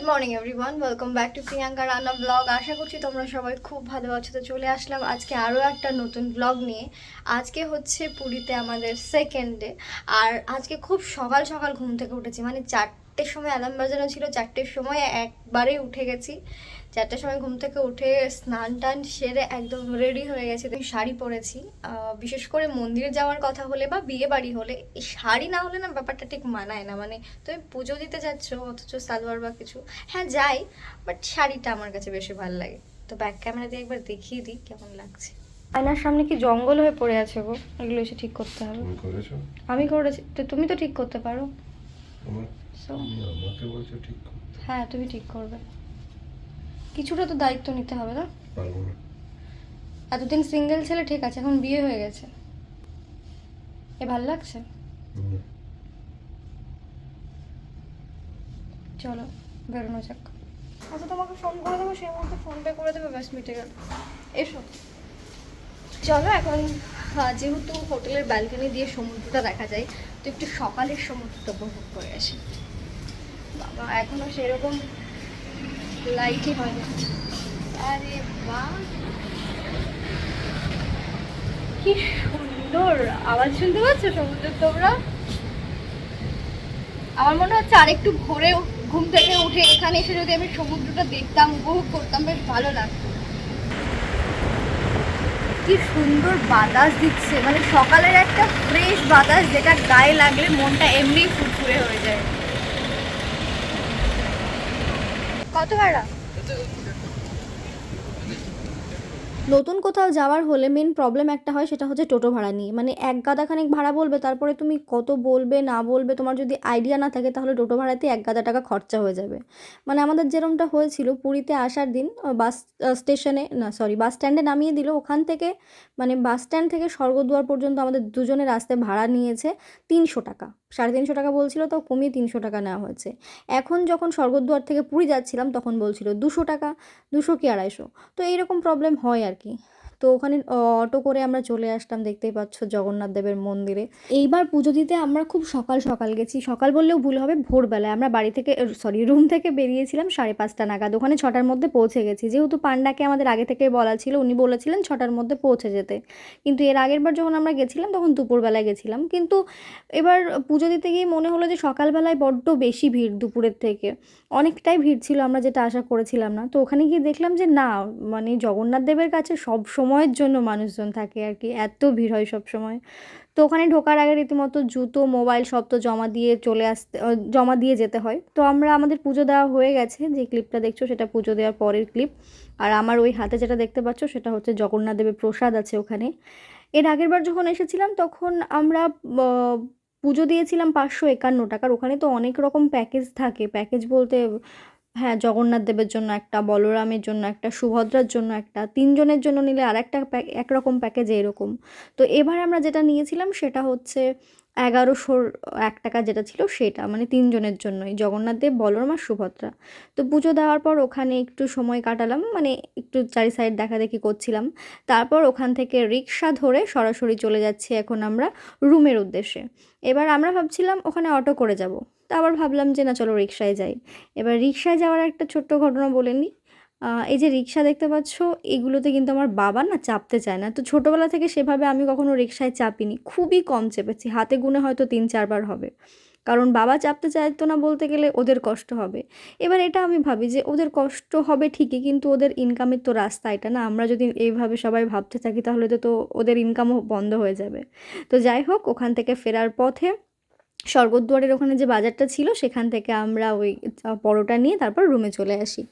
Good morning everyone welcome back to Priyanka রান্না blog আশা করছি তোমরা সবাই খুব ভালো আছো। তো চলে আসলাম আজকে আরও একটা নতুন ব্লগ নিয়ে। আজকে হচ্ছে পুরীতে আমাদের সেকেন্ড ডে আর আজকে খুব সকাল সকাল ঘুম থেকে উঠেছি। মানে চারটের সময় অ্যালার্ম বাজানো ছিল, চারটের সময় একবারেই উঠে গেছি। চারটের সময় ঘুম থেকে উঠে স্নান টান সেরে একদম রেডি হয়ে গেছে। আমি শাড়ি পরেছি। বিশেষ করে মন্দিরে যাওয়ার কথা হলে বা বিয়ে বাড়ি হলে এই শাড়ি না হলে না ব্যাপারটা ঠিক মানায় না। মানে তুমি পুজো দিতে যাচ্ছ অথচ সালোয়ার বা কিছু। হ্যাঁ যাই বাট শাড়িটা আমার কাছে বেশি ভালো লাগে। তো ব্যাক ক্যামেরা দিয়ে একবার দেখিয়ে দিই কেমন লাগছে। আয়নার সামনে কি জঙ্গল হয়ে পড়ে আছে গো? এগুলো এসে ঠিক করতে হবে। আমি করেছি। তো তুমি তো ঠিক করতে পারো। হ্যাঁ তুমি ঠিক করবে। কিছুটা তো দায়িত্ব নিতে হবে না? পারব না। এতদিন সিঙ্গেল ছেলে ঠিক আছে এখন বিয়ে হয়ে গেছে। এ ভালো লাগছে? চলো বেরোনো যাক। আচ্ছা তোমাকে ফোন করে দেবো সেই মুহূর্তে ফোন পে করে দেবে ব্যাস মিটে গেল। এসো। চলো এখন যেহেতু হোটেলের ব্যালকনি দিয়ে সমুদ্রটা দেখা যায় তো একটু সকালের সমুদ্রটা উপভোগ করে আসি। বাবা এখনও সেরকম লাইটই আরে কি সুন্দর আওয়াজ শুনতে পাচ্ছ সমুদ্রের তোমরা? আমার মনে হচ্ছে আরেকটু ভোরে ঘুম থেকে উঠে এখানে এসে যদি আমি সমুদ্রটা দেখতাম, উপভোগ করতাম, বেশ ভালো লাগতো। কি সুন্দর বাতাস দিচ্ছে। মানে সকালের একটা ফ্রেশ বাতাস যেটা গায়ে লাগলে মনটা এমনিই ফুরফুরে হয়ে যায়। কত ভাড়া নতুন কোথাও যাওয়ার হলে মেন প্রবলেম একটা হয়, সেটা হচ্ছে টোটো ভাড়া নিয়ে। মানে এক গাদাখানেক ভাড়া বলবে, তারপরে তুমি কত বলবে, না বলবে, তোমার যদি আইডিয়া না থাকে, তাহলে টোটো ভাড়াতে এক গাদা টাকা খরচা হয়ে যাবে। মানে আমাদের যেরমটা হয়েছিল, পুরীতে আসার দিন বাস স্টেশনে, না সরি বাস স্ট্যান্ডে নামিয়ে দিল। ওখান থেকে মানে বাস স্ট্যান্ড থেকে স্বর্গদুয়ার পর্যন্ত আমাদের দুজনের রাস্তায় ভাড়া নিয়েছে তিনশো টাকা। সাড়ে তিনশো টাকা বলছিল তাও কমিয়ে তিনশো টাকা নেওয়া হয়েছে। এখন যখন স্বর্গদ্বার থেকে পুরী যাচ্ছিলাম, তখন বলছিল, দুশো টাকা, দুশো কি আড়াইশো? তো এইরকম প্রবলেম হয় আর কি। তো ওখানে অটো করে আমরা চলে আসলাম দেখতেই পাচ্ছ জগন্নাথ দেবের মন্দিরে। এইবার পুজো দিতে আমরা খুব সকাল সকাল গেছি। সকাল বললেও ভুল হবে, ভোরবেলায় আমরা বাড়ি থেকে সরি রুম থেকে বেরিয়েছিলাম সাড়ে পাঁচটা নাগাদ। ওখানে ছটার মধ্যে পৌঁছে গেছি। যেহেতু পান্ডাকে আমাদের আগে থেকে বলা ছিল, উনি বলেছিলেন ছটার মধ্যে পৌঁছে যেতে। কিন্তু এর আগের বার যখন আমরা গেছিলাম, তখন দুপুরবেলায় গেছিলাম। কিন্তু এবার পুজো দিতে গিয়ে মনে হলো যে সকালবেলায় বড্ড বেশি ভিড় দুপুরের থেকে। অনেকটাই ভিড় ছিল, আমরা যেটা আশা করেছিলাম না। তো ওখানে গিয়ে দেখলাম যে না মানে জগন্নাথ দেবের কাছে সব সময়ের জন্য মানুষজন থাকে আর কি, এত ভিড় হয় সব সময় তো ওখানে ঢোকার আগে রীতিমতো জুতো, মোবাইল সব তো জমা দিয়ে চলে আসতে জমা দিয়ে যেতে হয়। তো আমরা, আমাদের পুজো দেওয়া হয়ে গেছে, যে ক্লিপটা দেখছ সেটা পুজো দেওয়ার পরের ক্লিপ। আর আমার ওই হাতে যেটা দেখতে পাচ্ছ সেটা হচ্ছে জগন্নাথ দেবের প্রসাদ আছে ওখানে। এর আগের বার যখন এসেছিলাম তখন আমরা পুজো দিয়েছিলাম পাঁচশো একান্ন টাকার। ওখানে তো অনেক রকম প্যাকেজ থাকে। প্যাকেজ বলতে হ্যাঁ জগন্নাথ দেবের জন্য একটা, বলরামের জন্য একটা, সুভদ্রার জন্য একটা, তিনজনের জন্য নিলে আর একটা একরকম প্যাকেজ এরকম। তো এবার আমরা যেটা নিয়েছিলাম সেটা হচ্ছে এগারোশোর এক টাকা যেটা ছিল সেটা মানে তিনজনের জন্যই, জগন্নাথ দেব, বলরাম আর সুভদ্রা। তো পুজো দেওয়ার পর ওখানে একটু সময় কাটালাম মানে একটু চারি সাইড দেখাদেখি করছিলাম। তারপর ওখান থেকে রিক্সা ধরে সরাসরি চলে যাচ্ছি এখন আমরা রুমের উদ্দেশ্যে। এবার আমরা ভাবছিলাম ওখানে অটো করে যাব। তা আবার ভাবলাম যে, না, চলো রিক্সায় যাই। এবার রিক্সায় যাওয়ার একটা ছোট্ট ঘটনা বলে নিই। এই যে রিক্সা দেখতে পাচ্ছ, এগুলোতে কিন্তু আমার বাবা না চাপতে চায় না। তো ছোটোবেলা থেকে সেভাবে আমি কখনো রিক্সায় চাপিনি। খুবই কম চেপেছি। হাতে গুনে হয়তো তিন, চারবার হবে। কারণ বাবা চাপতে চাইতো না বলতে গেলে ওদের কষ্ট হবে। এবার এটা আমি ভাবি যে, ওদের কষ্ট হবে ঠিকই, কিন্তু ওদের ইনকামের তো রাস্তা এটা না। আমরা যদি এইভাবে সবাই ভাবতে থাকি, তাহলে তো তো ওদের ইনকামও বন্ধ হয়ে যাবে। তো যাই হোক, ওখান থেকে ফেরার পথে স্বর্গদ্বারের ওখানে যে বাজারটা ছিল, সেখান থেকে আমরা ওই পরোটা নিয়ে তারপর রুমে চলে আসি।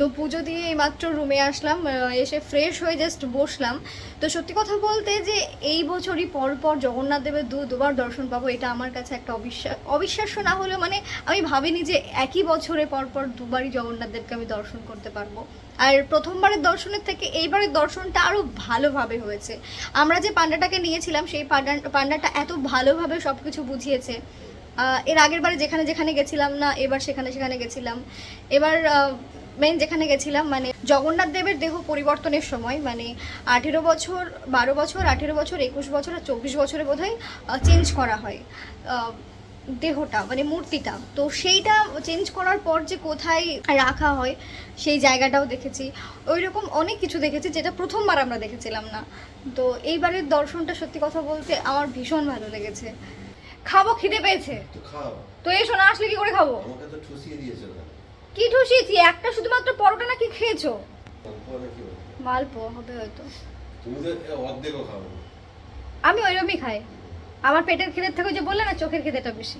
তো পুজো দিয়ে এইমাত্র রুমে আসলাম এসে ফ্রেশ হয়ে জাস্ট বসলাম। তো সত্যি কথা বলতে যে এই বছরই পর পর জগন্নাথ দেবের দু, দুবার দর্শন পাবো, এটা আমার কাছে একটা অবিশ্বাস, অবিশ্বাস্য না হলেও মানে আমি ভাবিনি যে একই বছরে পর পর দুবারই জগন্নাথ দেবকে আমি দর্শন করতে পারব। আর প্রথমবারের দর্শনের থেকে এইবারের দর্শনটা আরও ভালোভাবে হয়েছে। আমরা যে পান্ডাটাকে নিয়েছিলাম, সেই পান্ডা, পান্ডাটা এত ভালোভাবে সব কিছু বুঝিয়েছে এর আগের বারে যেখানে যেখানে গেছিলাম না, এবার সেখানে সেখানে গেছিলাম। এবার মেন যেখানে গেছিলাম মানে জগন্নাথ দেবের দেহ পরিবর্তনের সময় মানে আঠেরো বছর বারো বছর আঠেরো বছর একুশ বছর আর চব্বিশ বছরে বোধহয় চেঞ্জ করা হয় দেহটা মানে মূর্তিটা। তো সেইটা চেঞ্জ করার পর যে কোথায় রাখা হয় সেই জায়গাটাও দেখেছি। ওই রকম অনেক কিছু দেখেছি যেটা প্রথমবার আমরা দেখেছিলাম না। তো এইবারের দর্শনটা সত্যি কথা বলতে আমার ভীষণ ভালো লেগেছে। খাব খিদে পেয়েছে। তো এসো না আসলে কি করে খাব? আমাকে তো ঠুসিয়ে কি ঠুসিয়েছি একটা শুধুমাত্র পরোটা নাকি খেয়েছো? মালপো হবে? হয়তো। তুমি তো অর্ধেকও খাও আমি ওইরকমই খাই। আমার পেটের খিদের থেকে যে বললে না চোখের খিদেটা বেশি।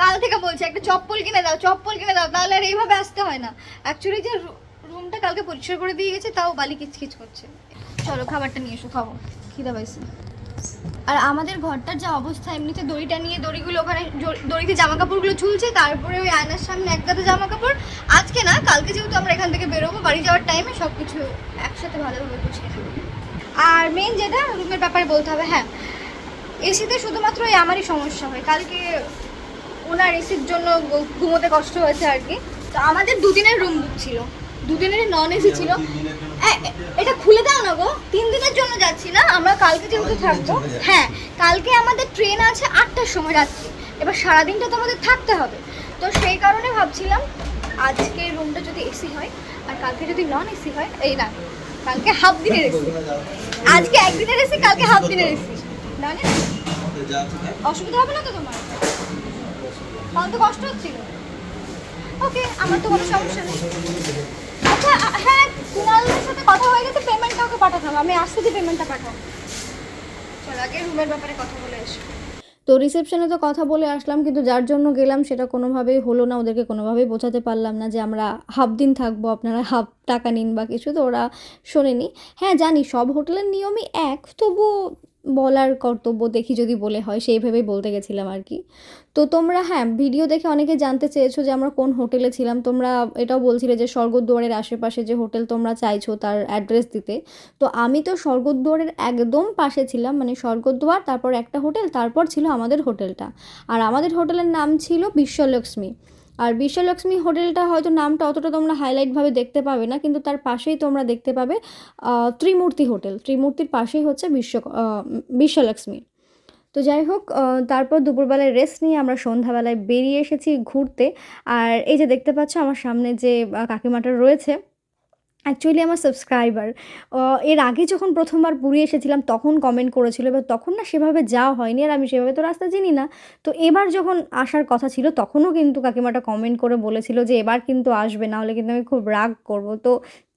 কাল থেকে বলছি একটা চপ্পল কিনে দাও চপ্পল কিনে দাও তাহলে আর এইভাবে আসতে হয় না। অ্যাকচুয়ালি যে রুমটা কালকে পরিষ্কার করে দিয়ে গেছে তাও বালি কিচকিচ করছে। চলো খাবারটা নিয়ে এসো খাব। খিদে পাইছি। আর আমাদের ঘরটার যা অবস্থা এমনিতে দড়িটা নিয়ে দড়িগুলো ওখানে দড়িতে জামা কাপড়গুলো ঝুলছে তারপরে ওই আয়নার সামনে এক গাদা জামা কাপড় আজকে না কালকে যেহেতু আমরা এখান থেকে বেরোবো বাড়ি যাওয়ার টাইমে সব কিছু একসাথে ভালোভাবে গুছিয়ে আর মেন যেটা রুমের ব্যাপারে বলতে হবে হ্যাঁ এসিতে শুধুমাত্র এই আমারই সমস্যা হয়। কালকে ওনার এসির জন্য ঘুমোতে কষ্ট হয়েছে আর কি। তো আমাদের দুদিনের রুম বুক ছিল। দুদিনের নন এসি ছিল। এটা খুলে দাও না গো। তিন দিনের জন্য যাচ্ছি না আমরা কালকে যেহেতু থাকব। হ্যাঁ কালকে আমাদের ট্রেন আছে আটটার সময় রাত্রি এবার সারাদিনটা তো আমাদের থাকতে হবে। তো সেই কারণে ভাবছিলাম আজকে রুমটা যদি এসি হয় আর কালকে যদি নন এসি হয় এই না কালকে হাফ দিনের এসি আজকে একদিনের এসি কালকে হাফ দিনের এসি না না? অসুবিধা হবে না তো তোমার? তাহলে তো কষ্ট হচ্ছিল। ওকে আমার তো কোনো সমস্যা নেই। আচ্ছা হ্যাঁ সাথে কথা পাঠাতে হবে। আমি আসতে পেমেন্টটা পাঠাবো কথা বলে তো রিসেপশনে তো কথা বলে আসলাম, কিন্তু যার জন্য গেলাম সেটা কোনোভাবেই হলো না, ওদেরকে কোনোভাবেই বোঝাতে পারলাম না যে আমরা হাফ দিন থাকব, আপনারা হাফ টাকা নিন বা কিছু, তো ওরা শোনেনি। হ্যাঁ জানি, সব হোটেলের নিয়মই এক তবু বলার কর্তব্য দেখি যদি বলে হয় সেইভাবেই বলতে গেছিলাম আর কি। তো তোমরা হ্যাঁ ভিডিও দেখে অনেকে জানতে চেয়েছো যে আমরা কোন হোটেলে ছিলাম। তোমরা এটাও বলছিলে যে স্বর্গদ্বারের আশেপাশে যে হোটেল তোমরা চাইছো তার অ্যাড্রেস দিতে। তো আমি তো স্বর্গদ্বারের একদম পাশে ছিলাম মানে স্বর্গদ্বার, তারপর একটা হোটেল তারপর ছিল আমাদের হোটেলটা আর আমাদের হোটেলের নাম ছিল বিশ্বলক্ষ্মী। আর বিশ্বলক্ষ্মী হোটেলটা হয়তো নামটা অতটা তোমরা হাইলাইটভাবে দেখতে পাবে না, কিন্তু তার পাশেই তোমরা দেখতে পাবে ত্রিমূর্তি হোটেল। ত্রিমূর্তির পাশেই হচ্ছে বিশ্ব বিশ্বলক্ষ্মী। তো যাই হোক তারপর দুপুরবেলায় রেস্ট নিয়ে আমরা সন্ধ্যাবেলায় বেরিয়ে এসেছি ঘুরতে। আর এই যে দেখতে পাচ্ছ, আমার সামনে যে কাকিমাটা রয়েছে অ্যাকচুয়ালি আমার সাবস্ক্রাইবার এর আগে যখন প্রথমবার পুরী এসেছিলাম, তখন কমেন্ট করেছিল, এবার তখন না সেভাবে যাওয়া হয়নি, আর আমি সেভাবে তো রাস্তা চিনি না। তো এবার যখন আসার কথা ছিল, তখনও কিন্তু কাকিমাটা কমেন্ট করে বলেছিল যে, এবার কিন্তু আসবে না হলে কিন্তু আমি খুব রাগ করব। তো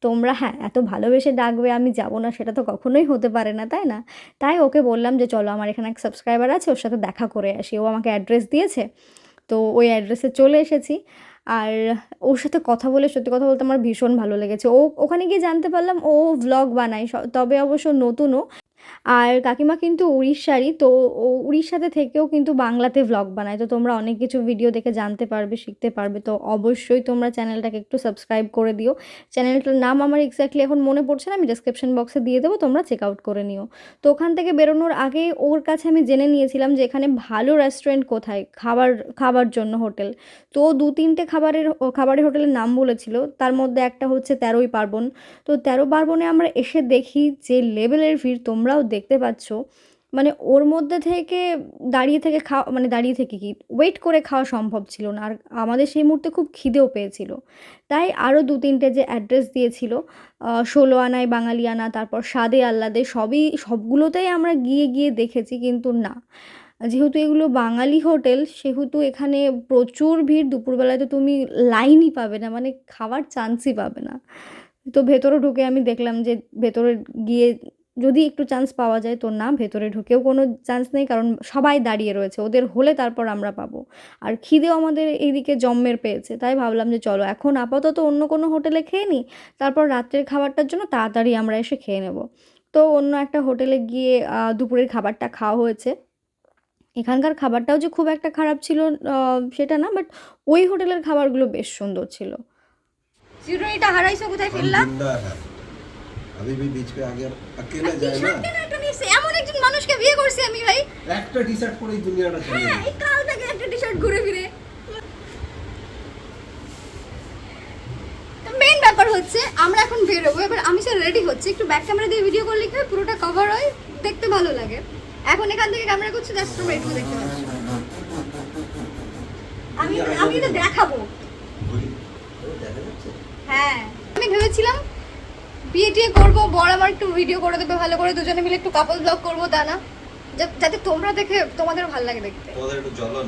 তোমরা হ্যাঁ এত ভালোবেসে ডাকবে, আমি যাব না, সেটা তো কখনোই হতে পারে না, তাই না? তাই ওকে বললাম যে, চলো, আমার এখানে এক সাবস্ক্রাইবার আছে, ওর সাথে দেখা করে আসি। ও আমাকে অ্যাড্রেস দিয়েছে। তো ওই অ্যাড্রেসে চলে এসেছি। আর ওর সাথে কথা বলে সত্যি কথা বলতে আমার ভীষণ ভালো লেগেছে। ও ওখানে গিয়ে জানতে পারলাম ও ভ্লগ বানায়। তবে অবশ্য নতুনও। আর কাকিমা কিন্তু উড়িষ্যারই, তো ও উড়িষ্যাতে থেকেও কিন্তু বাংলাতে ভ্লগ বানায়। তো তোমরা অনেক কিছু ভিডিও দেখে জানতে পারবে, শিখতে পারবে। তো অবশ্যই তোমরা চ্যানেলটাকে একটু সাবস্ক্রাইব করে দিও। চ্যানেলটার নাম আমার এক্স্যাক্টলি এখন মনে পড়ছে না, আমি ডিসক্রিপশন বক্সে দিয়ে দেবো, তোমরা চেক আউট করে নিও। তো ওখান থেকে বেরোনোর আগে ওর কাছে আমি জেনে নিয়েছিলাম যে এখানে ভালো রেস্টুরেন্ট কোথায়, খাবার খাবার জন্য হোটেল। তো দু তিনটে খাবারের খাবারের হোটেলের নাম বলেছিল। তার মধ্যে একটা হচ্ছে তেরোই পার্বণ। তো তেরো পার্বণে আমরা এসে দেখি যে লেভেলের ভিড় তোমরাও দেখতে পাচ্ছ। মানে ওর মধ্যে থেকে দাঁড়িয়ে থেকে খাওয়া মানে দাঁড়িয়ে থেকে কি ওয়েট করে খাওয়া সম্ভব ছিল না। আর আমাদের সেই মুহূর্তে খুব খিদেও পেয়েছিল। তাই আরও দু তিনটে যে অ্যাড্রেস দিয়েছিল ষোলো আনায় বাঙালি আনা, তারপর স্বাদে আহ্লাদে, সবই, সবগুলোতেই আমরা গিয়ে গিয়ে দেখেছি কিন্তু না। যেহেতু এগুলো বাঙালি হোটেল, সেহেতু এখানে প্রচুর ভিড়, দুপুরবেলায় তো তুমি লাইনই পাবে না মানে খাওয়ার চান্সই পাবে না। তো ভেতরে ঢুকে আমি দেখলাম যে ভেতরে গিয়ে যদি একটু চান্স পাওয়া যায় তো না ভেতরে ঢুকেও কোনো চান্স নেই কারণ সবাই দাঁড়িয়ে রয়েছে ওদের হলে তারপর আমরা পাবো। আর খিদেও আমাদের এইদিকে জম্মের পেয়েছে তাই ভাবলাম যে চলো এখন আপাতত অন্য কোনো হোটেলে খেয়ে নিই তারপর রাত্রের খাবারটার জন্য তাড়াতাড়ি আমরা এসে খেয়ে নেব। তো অন্য একটা হোটেলে গিয়ে দুপুরের খাবারটা খাওয়া হয়েছে। এখানকার খাবারটাও যে খুব একটা খারাপ ছিল সেটা না বাট ওই হোটেলের খাবারগুলো বেশ সুন্দর ছিল। চিরুনিটা হারাইছো কোথায় ফেললাম अभी भी बीच पे आगे अकेले जाए ना কেন একটা নিয়েছে এমন একজন মানুষকে বিয়ে করছি আমি ভাই একটা টি শার্ট পরেই দুনিয়াটা চলে হ্যাঁ যাবে এই কাল থেকে একটা টি শার্ট ঘুরে ফিরে মেন ব্যাপার হচ্ছে আমরা এখন বেরোবো এবার আমি স্যার রেডি হচ্ছে একটু ব্যাক ক্যামেরা দিয়ে ভিডিও করলে কি হয় পুরোটা কভার হয় দেখতে ভালো লাগে এখন এখান থেকে ক্যামেরা করছি জাস্ট তোমরা একটু দেখতে পাচ্ছ আমি আমি তো দেখাবো ঘুরি। ও, দেখা যাচ্ছে হ্যাঁ আমি ভেবেছিলাম বিয়ে টিয়ে করব বর আমার একটু ভিডিও করে দেবে ভালো করে দুজনে মিলে একটু কাপল ব্লগ করব তা না যাতে তোমরা দেখে তোমাদের ভালো লাগে দেখতে। তোমাদের একটু জ্বলন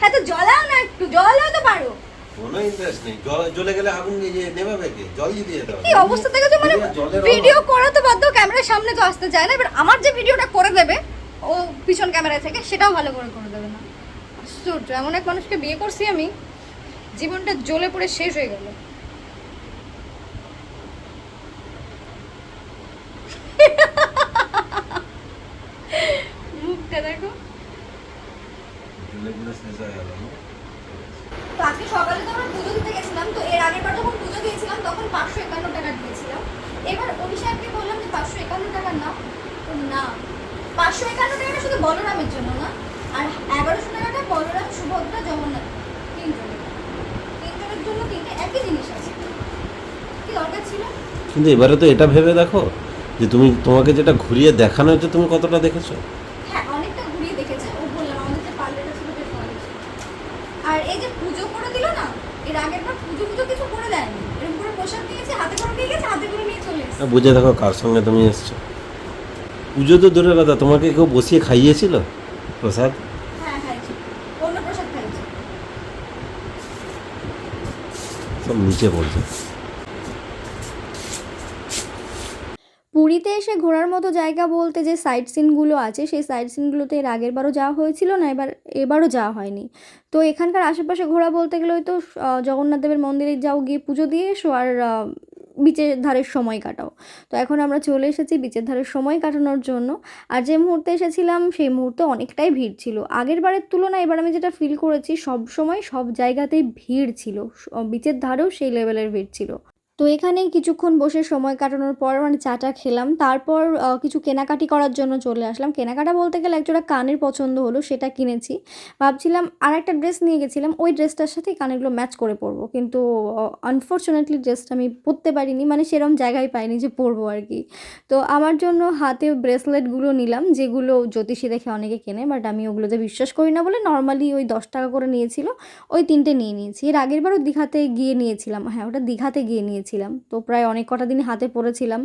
হ্যাঁ তো জ্বলাও না একটু জ্বলাও তো পারো। কোনো ইন্টারেস্ট নেই। জ্বলে গেলে আগুন নিয়ে নেভাবে কে জল দিয়ে হবে কি অবস্থা দেখেছ? মানে ভিডিও। করা তো বাধ্য ক্যামেরার সামনে তো আসতে চায় না। এবার আমার যে ভিডিওটা করে দেবে ও পিছন ক্যামেরা থেকে সেটাও ভালো করে করে দেবে না। আশ্চর্য এমন এক মানুষকে বিয়ে করছি আমি জীবনটা জ্বলে পড়ে শেষ হয়ে গেল মুখটা দেখো জ্বলে পুরো শেষ হয়ে গেল না? তো আজকে সকালে তো আমরা পুজো দিতে গেছিলাম তো এর আগের বার যখন পুজো দিয়েছিলাম, তখন পাঁচশো একান্ন টাকা দিয়েছিলাম। এবার উনি সাহেবকে বললাম যে পাঁচশো একান্ন টাকা না না, পাঁচশো একান্ন টাকাটা শুধু বলরামের জন্য না, আর এগারোশো টাকাটা বলরাম, সুভদ্রা, জগন্নাথ, তিনজনের। জন্য তিনটে একই জিনিস আছে। কি দরকার ছিল? কিন্তু এবারে তো এটা ভেবে দেখো যে তুমি তোমাকে যেটা ঘুরিয়ে দেখানো হচ্ছে তুমি কতটা দেখেছ হ্যাঁ অনেকটা ঘুরিয়ে দেখেছে ও বললাম আমাদের যে পার্লারটা ছিল বেশ ভালো ছিল। আর এই যে পুজো করে দিল না এর আগের বার পুজো পুজো কিছু করে দেয়নি। এরকম করে প্রসাদ দিয়েছে হাতে করে দিয়ে গেছে হাতে করে নিয়ে চলে এসেছে। বুঝে দেখো কার সঙ্গে তুমি এসছো। পুজো তো দূরের কথা তোমাকে কেউ বসিয়ে খাইয়েছিল প্রসাদ? হ্যাঁ সব নিচে পড়ছে। পুরীতে এসে ঘোরার মতো জায়গা বলতে যে সাইট সিনগুলো আছে, সেই সাইট সিনগুলোতে এর আগের বারও যাওয়া হয়েছিল না, এবার, এবারও যাওয়া হয়নি। তো এখানকার আশেপাশে ঘোরা বলতে গেলে তো জগন্নাথ দেবের মন্দিরে যাও, গিয়ে পুজো দিয়ে এসো আর বিচের ধারের সময় কাটাও। তো এখন আমরা চলে এসেছি বিচের ধারের সময় কাটানোর জন্য। আর যে মুহূর্তে এসেছিলাম, সেই মুহূর্তে অনেকটাই ভিড় ছিল। আগের বারের তুলনায় এবার আমি যেটা ফিল করেছি সব সময় সব জায়গাতেই ভিড় ছিল। বিচের ধারেও সেই লেভেলের ভিড় ছিল। তো এখানেই কিছুক্ষণ বসে সময় কাটানোর পর মানে চাটা খেলাম। তারপর কিছু কেনাকাটি করার জন্য চলে আসলাম। কেনাকাটা বলতে গেলে একজোড়া কানের পছন্দ হলো, সেটা কিনেছি। ভাবছিলাম আর একটা ড্রেস নিয়ে গেছিলাম, ওই ড্রেসটার সাথে কানেরগুলো ম্যাচ করে পরবো। কিন্তু আনফর্চুনেটলি ড্রেসটা আমি পরতে পারিনি মানে সেরকম জায়গায় পাইনি যে পরবো আর কি। তো আমার জন্য হাতে ব্রেসলেটগুলো নিলাম, যেগুলো জ্যোতিষী দেখে অনেকে কেনে বাট আমি ওগুলোতে বিশ্বাস করি না বলে নর্মালি ওই দশ টাকা করে নিয়েছিল, ওই তিনটে নিয়ে নিয়েছি। এর আগের বারও দীঘাতে গিয়ে নিয়েছিলাম হ্যাঁ ওটা দীঘাতে গিয়ে নিয়েছিলাম তো প্রায় অনেক কটা দিন হাতে পড়েছিলাম।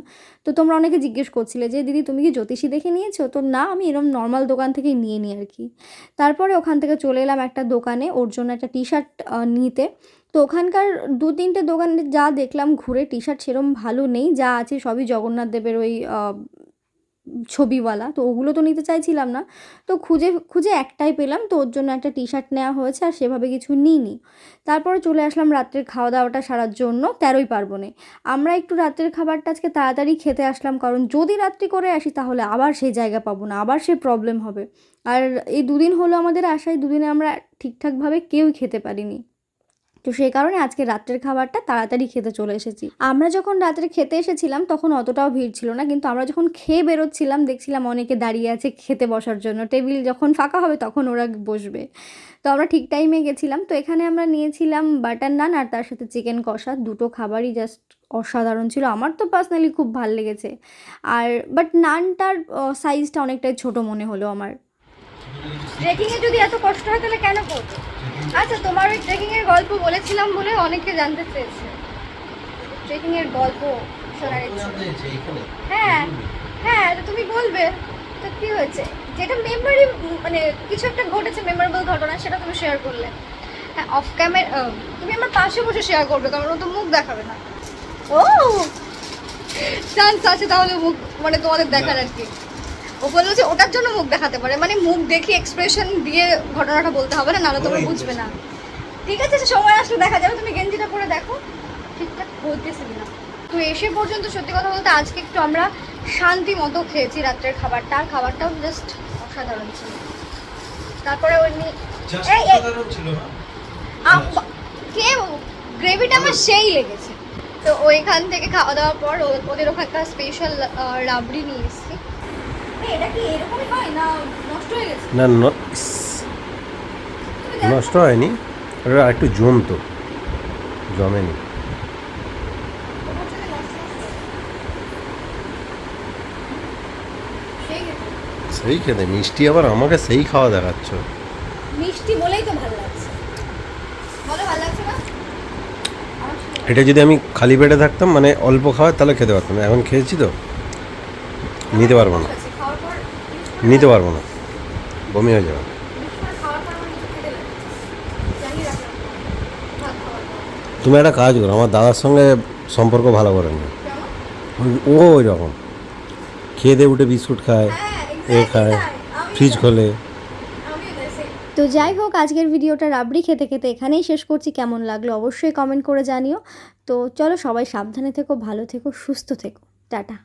তো তোমরা অনেকে জিজ্ঞেস করছিলে যে, দিদি, তুমি কি জ্যোতিষী দেখে নিয়েছো? তো না, আমি এরম নর্মাল দোকান থেকে নিয়ে নিই আর কি তারপরে ওখান থেকে চলে এলাম একটা দোকানে, ওর জন্য একটা টি শার্ট নিতে। তো ওখানকার দু তিনটে দোকানে যা দেখলাম, ঘুরে টি শার্ট সেরম ভালো নেই, যা আছে সবই জগন্নাথ দেবের ওই ছবিওয়ালা, তো ওগুলো তো নিতে চাইছিলাম না। তো খুঁজে খুঁজে একটাই পেলাম, তো ওর জন্য একটা টি শার্ট নেওয়া হয়েছে, আর সেভাবে কিছু নিইনি। তারপরে চলে আসলাম রাত্রের খাওয়া দাওয়াটা সারার জন্য তেরোই পার্বণে। আমরা একটু রাত্রের খাবারটা আজকে তাড়াতাড়ি খেতে আসলাম, কারণ যদি রাত্রি করে আসি, তাহলে আবার সেই জায়গা পাবো না, আবার সে প্রবলেম হবে। আর এই দুদিন হলো আমাদের আসায় দুদিনে আমরা ঠিকঠাকভাবে কেউই খেতে পারিনি। তো সেই কারণে আজকে রাত্রের খাবারটা তাড়াতাড়ি খেতে চলে এসেছি। আমরা যখন রাত্রে খেতে এসেছিলাম, তখন অতটাও ভিড় ছিল না, কিন্তু আমরা যখন খেয়ে বেরোচ্ছিলাম, দেখছিলাম অনেকে দাঁড়িয়ে আছে খেতে বসার জন্য। টেবিল যখন ফাঁকা হবে, তখন ওরা বসবে। তো আমরা ঠিক টাইমে গেছিলাম। তো এখানে আমরা নিয়েছিলাম বাটার নান আর তার সাথে চিকেন কষা। দুটো খাবারই জাস্ট অসাধারণ ছিল। আমার তো পার্সোনালি খুব ভালো লেগেছে। আর বাট নানটার সাইজটা অনেকটাই ছোট মনে হলো আমার। ট্রেকিংয়ে যদি এত কষ্ট হয় তাহলে কেন করছ আচ্ছা তোমার ওই ট্রেকিংয়ের গল্প বলেছিলাম বলে অনেকে জানতে চেয়েছে। ট্রেকিংয়ের গল্প শোনার হ্যাঁ হ্যাঁ তো তুমি বলবে তো কি হয়েছে? যেটা মেমোরি মানে কিছু একটা ঘটেছে মেমোরেবল ঘটনা সেটা তুমি শেয়ার করলে। হ্যাঁ অফ ক্যামেরা তুমি আমার পাশে বসে শেয়ার করবে কারণ ও তো মুখ দেখাবে না। ও! চান্স আছে তাহলে মুখ মানে তোমাদের দেখার আর কি। ও বলল যে ওটার জন্য মুখ দেখাতে পারে। মানে মুখ দেখে এক্সপ্রেশন দিয়ে ঘটনাটা বলতে হবে না নাহলে তোমরা বুঝবে না। ঠিক আছে সময় আসলে দেখা যাবে তুমি গেঞ্জিটা পরে দেখো। ঠিকঠাক বলতেছি না তো এসে পর্যন্ত সত্যি কথা বলতে আজকে একটু আমরা শান্তি মতো খেয়েছি রাত্রের খাবারটা। আর খাবারটাও জাস্ট অসাধারণ ছিল। তারপরে এমনি আম- কে গ্রেভিটা আমার সেই লেগেছে। তো ওইখান থেকে খাওয়া দাওয়ার পর ওদের ওখানকার স্পেশাল রাবড়ি নিয়ে এসেছি। না নষ্ট হয়নি ওটা আরেকটু জমতো জমেনি। সেই খেতে। মিষ্টি আবার আমাকে সেই খাওয়া দেখাচ্ছ। মিষ্টি বলেই তো ভালো এটা যদি আমি খালি পেটে থাকতাম মানে অল্প খাওয়া তাহলে খেতে পারতাম এখন খেয়েছি তো নিতে পারব না। নিতে পারব না। বমি হয়ে যাবে। তুমি একটা কাজ করো, আমার দাদার সঙ্গে সম্পর্ক ভালো করে না ও ওই রকম খেয়ে দিয়ে উঠে বিস্কুট খায়, এ খায় ফ্রিজ খোলে। তো যাই হোক, আজকের ভিডিওটা রাবড়ি খেতে খেতে এখানেই শেষ করছি। কেমন লাগল অবশ্যই কমেন্ট করে জানিও। তো চলো সবাই সাবধানে থেকো, ভালো থেকো, সুস্থ থেকো। টাটা।